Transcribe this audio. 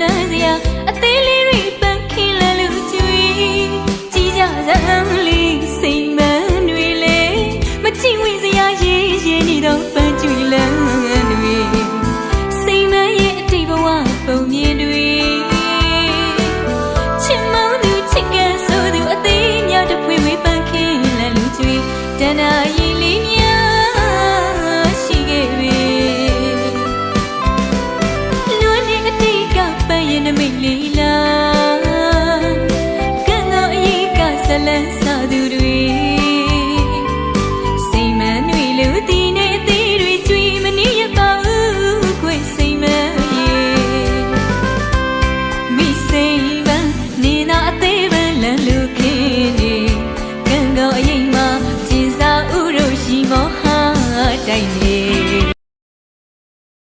လန်းစရာအသေးလေးတွေပန်းခင်းလာလူကျွေးကြည်ကြစမ်းလေးစိတ်မန်းတွေလေမချင်းဝင်စရာရေးရေးနေတော့ပန်းကျွေးလန်းတွေစိတ်မန်းရဲ့အတိတ်ဘဝပုံမြင်တွေချစ်မောင်းသူချစ်ကဲဆိုသူအသေးများတစ်ဖွေဝေးပန်းခင်းလာလူကျွေးတဏှာရည် လဲစသူတွေစိမန်တွေလူတီနေသေးတွေကြွေမနေရပါဘူးကိုယ်စိမန်ရေမိစိမန်နေနာအသေးပဲလန်လူခင်းနေကံကောင်းအရင်မှာကျင်စာဥတို့ရှိမောဟာတိုင်နေ